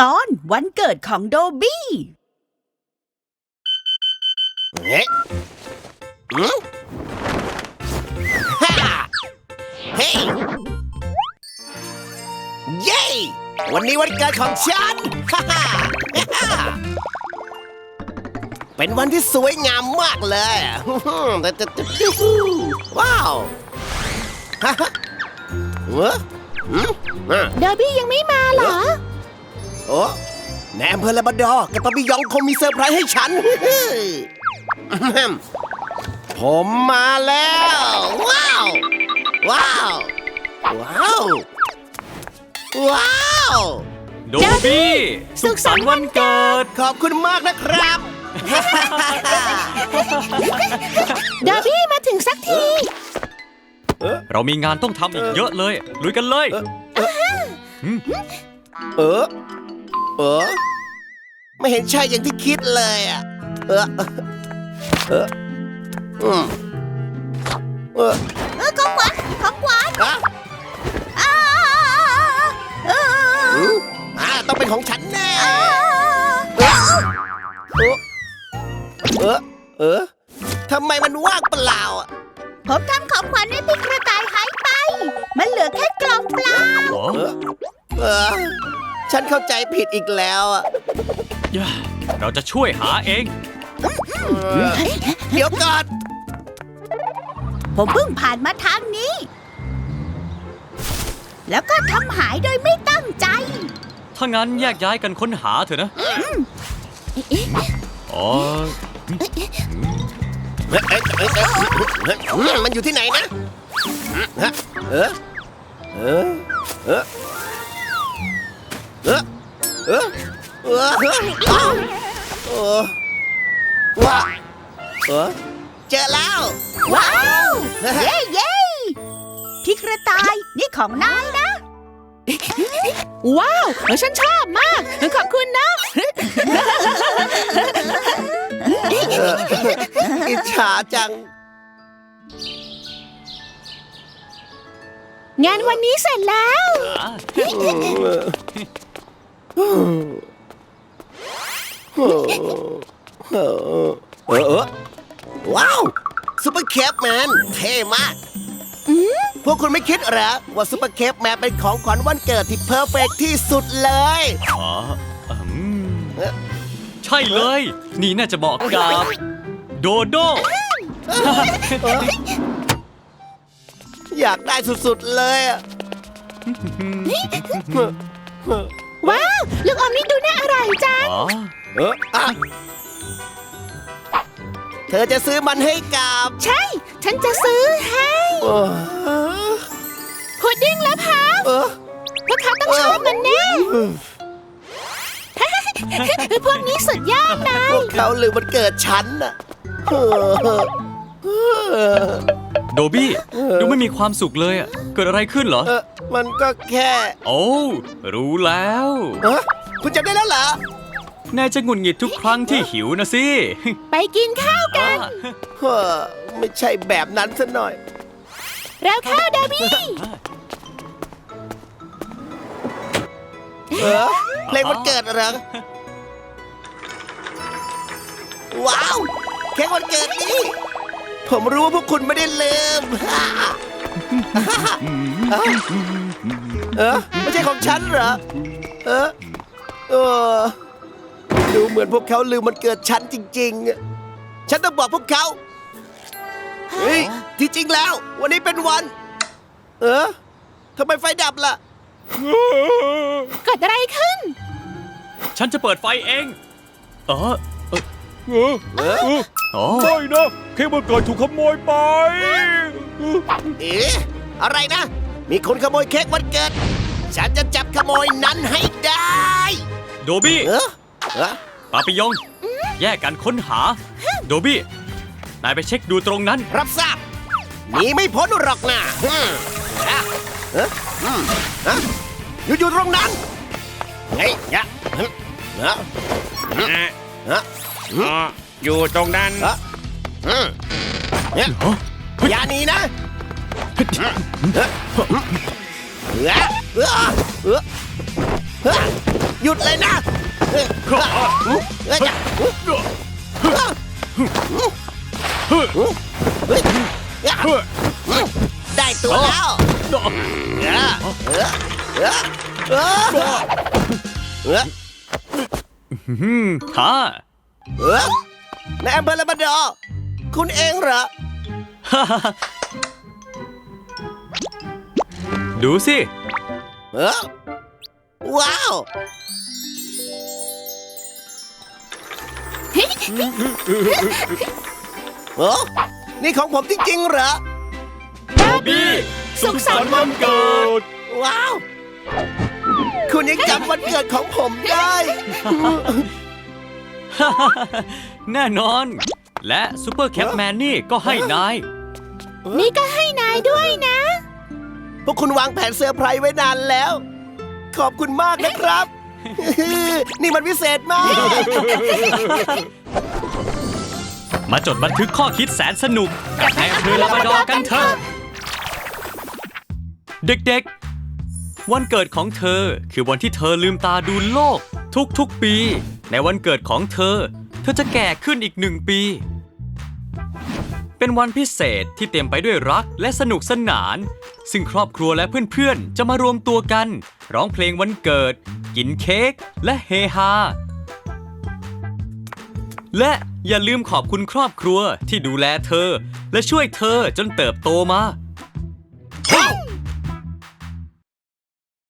ตอนวันเกิดของโดบี้เฮ้ยอืมฮ่าเฮ้ยเย้ วันนี้วันเกิดของฉัน ฮ่าฮ่าฮ่าเป็นวันที่สวยงามมากเลยฮึ่มๆแต่แต่แต่ว้าวฮ่าฮ่าเว้ออืมอะเดอร์บี้ยังไม่มาเหรอ โอ้ในอำเภอลาบราดอร์กับปาบิยองคงมีเซอร์ไพรส์ให้ฉันอืมผมมาแล้ว ว้าว ว้าว ว้าว ว้าวโดบี้สุขสันต์วันเกิด ขอบคุณมากนะครับเดอร์บี้มาถึงสักที เรามีงานต้องทำอีกเยอะเลย ลุยกันเลย เออ เออไม่เห็นใช่อย่างที่คิดเลยอะ เออ เอออืมเออเออของขวัญของขวัญอะอ้าเอออืมอ่าต้องเป็นของฉันแน่ เออเออเออทำไมมันว่างเปล่าอะผมทำของขวัญให้พี่กระต่ายหายไป มันเหลือแค่กล่องเปล่า เออเออ ฉันเข้าใจผิดอีกแล้วอะย่าเราจะช่วยหาเองเออเดี๋ยวก่อน ผมเพิ่งผ่านมาทางนี้ แล้วก็ทำหายโดยไม่ตั้งใจ ถ้างั้นแยกย้ายกันค้นหาเถอะนะ อ๋อเฮ้ยเอ้ยเอ้ยเอ้ยเฮ้ยเฮ้ยมันอยู่ที่ไหนนะฮะเออ เออ เออ เออเออเออเออเออว้าเออเจอแล้ว ว้าว เย้เย้พี่กระต่ายนี่ของนายนะ ว้าวฉันชอบมาก ขอบคุณนะ อิจฉาจัง งานวันนี้เสร็จแล้ว เออเออว้าวซูเปอร์แคปแมนเท่มาก พวกคุณไม่คิดเหรอว่าซูเปอร์แคปแมนเป็นของขวัญวันเกิดที่เพอร์เฟกที่สุดเลย อ๋ออืมใช่เลย นี่น่าจะเหมาะกับ โดโด อยากได้สุดๆเลยอะ ลูกอมนี่ดูน่าอร่อยจังอ๋อเอออะเธอจะซื้อมันให้กับใช่ ฉันจะซื้อให้เออพุดดิ้งและพับเออพวกเขาต้องชอบมันแน่ พวกนี้สุดยอดนะ พวกเขาลืมวันเกิดฉันน่ะเออเออ โดบี้ ดูไม่มีความสุขเลยอะเกิดอะไรขึ้นเหรอ เออ มันก็แค่โอ้ รู้แล้ว เออคุณจำได้แล้วเหรอนายจะหงุดหงิดทุกครั้งที่หิวนะสิ ไปกินข้าวกันเออไม่ใช่แบบนั้นซะหน่อยแล้วข้าวเดอร์บี้เออเพลงวันเกิดเหรอ ว้าวเค้กวันเกิดนี่ ผมรู้ว่าพวกคุณไม่ได้ลืม เออไม่ใช่ของฉันเหรอเออเออดูเหมือนพวกเขาลืมมันเกิดฉันจริงๆอะฉันต้องบอกพวกเขาเฮ้ยที่จริงแล้ว วันนี้เป็นวัน เออทำไมไฟดับล่ะ เกิดอะไรขึ้น ฉันจะเปิดไฟเอง เออเออเออเอออ๋อไม่นะเค้กวันเกิดถูกขโมยไป เอ๊ะอะไรนะ มีคนขโมยเค้กวันเกิด ฉันจะจับขโมยนั้นให้ได้โดบี้เออเออปาปิยอง แยกกันค้นหา โดบี้ นายไปเช็คดูตรงนั้น รับทราบหนีไม่พ้นหรอกนะฮึ่มอะเอ๊ะอืมอะอยู่อยู่ตรงนั้นไงยะฮึ่มเอะเอะอ๋อ อยู่ตรงนั้นเอะอืมเนี่ยอย่าหนีนะเอะเอะเอะเอะเอะหยุดเลยนะเฮ้ยเฮ้ยได้ตัวแล้วเออเออเออเออเอออืมฮ่า เออ ในอำเภอละบันดอร์คุณเองเหรอ ดูสิ เออว้าวโอ้นี่ของผมจริงๆเหรอบี้สุขสันต์วันเกิ ดว้าว คุณยังจำวันเกิดของผมได้ แน่นอน และซูเปอร์แคปแมนนี่ก็ให้นาย นี่ก็ให้นายด้วยนะ พวกคุณวางแผนเซอร์ไพรส์ไว้นานแล้ว ขอบคุณมากนะครับ นี่มันพิเศษมาก มาจดบันทึกข้อคิดแสนสนุกกับนายอำเภอลาบราดอร์กันเถอะ เด็กๆ วันเกิดของเธอคือวันที่เธอลืมตาดูโลก ทุกๆปี ในวันเกิดของเธอ เธอจะแก่ขึ้นอีกหนึ่งปี เป็นวันพิเศษที่เต็มไปด้วยรักและสนุกสนาน ซึ่งครอบครัวและเพื่อนๆ จะมารวมตัวกัน ร้องเพลงวันเกิด กินเค้กและเฮฮาและอย่าลืมขอบคุณครอบครัวที่ดูแลเธอ และช่วยเธอจนเติบโตมา